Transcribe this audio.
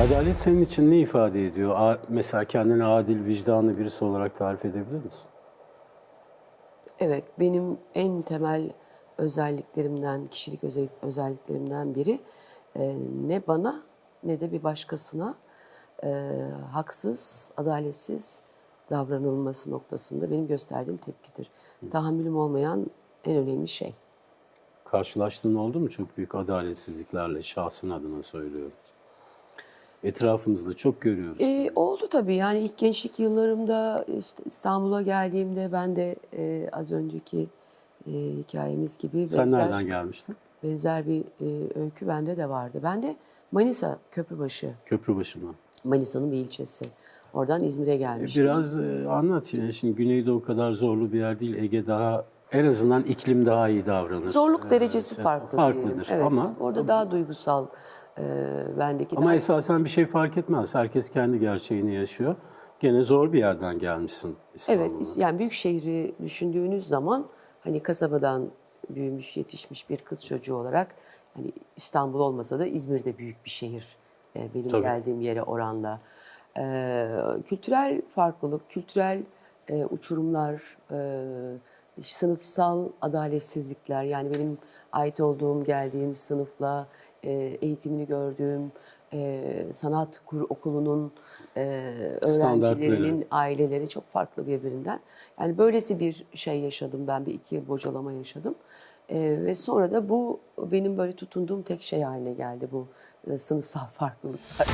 Adalet senin için ne ifade ediyor? Mesela kendini adil, vicdanlı birisi olarak tarif edebilir misin? Evet, benim en temel özelliklerimden, kişilik özel- özelliklerimden biri e, ne bana ne de bir başkasına e, haksız, adaletsiz davranılması noktasında benim gösterdiğim tepkidir. Tahammülüm olmayan en önemli şey. Karşılaştığın oldu mu çok büyük adaletsizliklerle şahsın adına söylüyorum. Etrafımızda çok görüyoruz. E, oldu tabii yani ilk gençlik yıllarımda işte İstanbul'a geldiğimde ben de e, az önceki e, hikayemiz gibi Sen benzer- nereden gelmiştin? benzer bir e, öykü bende de vardı. Ben de Manisa Köprübaşı, Köprübaşı'ndan. Manisa'nın bir ilçesi. Oradan İzmir'e gelmiştim. Biraz e, anlat yine. Şimdi Güneydoğu o kadar zorlu bir yer değil. Ege daha en azından iklim daha iyi davranır. Zorluk derecesi şey, farklı. farklıdır diyelim. Evet, ama- orada daha duygusal e, bendeki Ama daha- esasen bir şey fark etmez. Herkes kendi gerçeğini yaşıyor. Gene zor bir yerden gelmişsin İstanbul'a. Evet, yani büyük şehri düşündüğünüz zaman hani kasabadan büyümüş, yetişmiş bir kız çocuğu olarak hani İstanbul olmasa da İzmir'de büyük bir şehir e, benim Tabii. geldiğim yere oranla. E, kültürel farklılık, kültürel e, uçurumlar, e, sınıfsal adaletsizlikler yani benim ait olduğum, geldiğim sınıfla e, eğitimini gördüğüm e, sanat kur okulunun e, öğrencilerinin aileleri çok farklı birbirinden. Yani böylesi bir şey yaşadım ben bir iki yıl bocalama yaşadım. Ee, ve sonra da bu benim böyle tutunduğum tek şey haline geldi bu e, sınıfsal farklılıklar.